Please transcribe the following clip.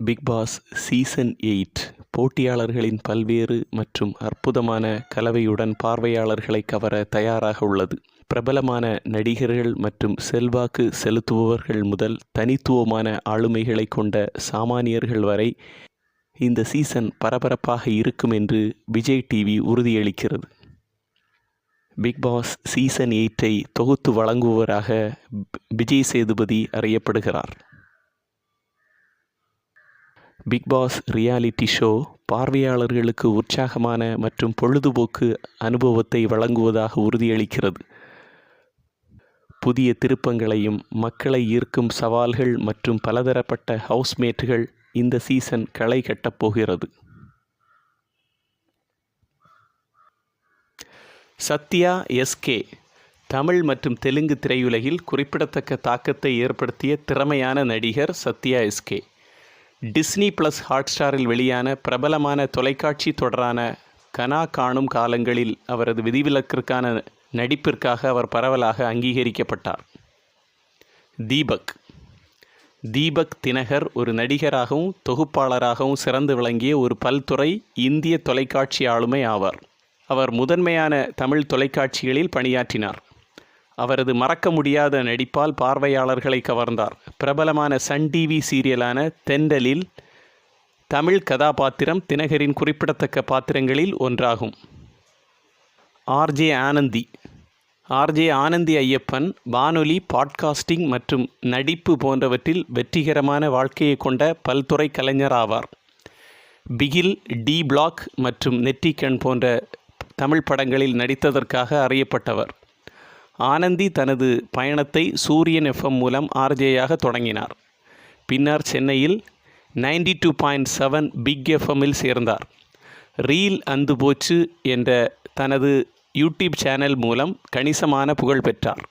Big pass season eight போட்டியாளர்களின் பல்வேறு மற்றும் அற்புதமான கலவையுடன் பார்வையாளர்களை கவர தயாராக உள்ளது. பிரபலமான நடிகர்கள் மற்றும் செல்வாக்கு செலுத்துபவர்கள் முதல் தனித்துவமான ஆளுமைகளை கொண்ட சாமானியர்கள் வரை இந்த சீசன் பரபரப்பாக இருக்கும் என்று விஜய் டிவி உறுதியளிக்கிறது. பிக் பாஸ் சீசன் எயிட்டை தொகுத்து வழங்குபவராக விஜய் சேதுபதி அறியப்படுகிறார். பிக் பாஸ் ரியாலிட்டி ஷோ பார்வையாளர்களுக்கு உற்சாகமான மற்றும் பொழுதுபோக்கு அனுபவத்தை வழங்குவதாக உறுதியளிக்கிறது. புதிய திருப்பங்களையும் மக்களை ஈர்க்கும் சவால்கள் மற்றும் பலதரப்பட்ட ஹவுஸ்மேட்டுகள் இந்த சீசன் களை கட்டப்போகிறது சத்யா எஸ்கே தமிழ் மற்றும் தெலுங்கு திரையுலகில் குறிப்பிடத்தக்க தாக்கத்தை ஏற்படுத்திய திறமையான நடிகர் சத்யா எஸ்கே டிஸ்னி ப்ளஸ் ஹாட்ஸ்டாரில் வெளியான பிரபலமான தொலைக்காட்சி தொடரான கனா காணும் காலங்களில் அவரது விதிவிலக்கிற்கான நடிப்பிற்காக அவர் பரவலாக அங்கீகரிக்கப்பட்டார். தீபக். தீபக் தினகர் ஒரு நடிகராகவும் தொகுப்பாளராகவும் சிறந்து விளங்கிய ஒரு பல்துறை இந்திய தொலைக்காட்சி ஆளுமை ஆவார். அவர் முதன்மையான தமிழ் தொலைக்காட்சிகளில் பணியாற்றினார். அவரது மறக்க முடியாத நடிப்பால் பார்வையாளர்களை கவர்ந்தார். பிரபலமான சன் டிவி சீரியலான தெண்டலில் தமிழ் கதாபாத்திரம் தினகரின் குறிப்பிடத்தக்க பாத்திரங்களில் ஒன்றாகும். ஆர்ஜே ஆனந்தி. ஆர்ஜே ஆனந்தி ஐயப்பன் வானொலி பாட்காஸ்டிங் மற்றும் நடிப்பு போன்றவற்றில் வெற்றிகரமான வாழ்க்கையை கொண்ட பல்துறை கலைஞர் ஆவார். பிகில் டி. பிளாக் மற்றும் நெற்றிக்கண் போன்ற தமிழ் படங்களில் நடித்ததற்காக அறியப்பட்டவர். ஆனந்தி தனது பயணத்தை சூரியன் எஃப்எம் மூலம் ஆர்ஜேயாக தொடங்கினார். பின்னர் சென்னையில் ninety two point seven Big எஃப்எம்மில் சேர்ந்தார். ரீல் அந்து போச்சு என்ற தனது யூடியூப் சேனல் மூலம் கணிசமான புகழ் பெற்றார்.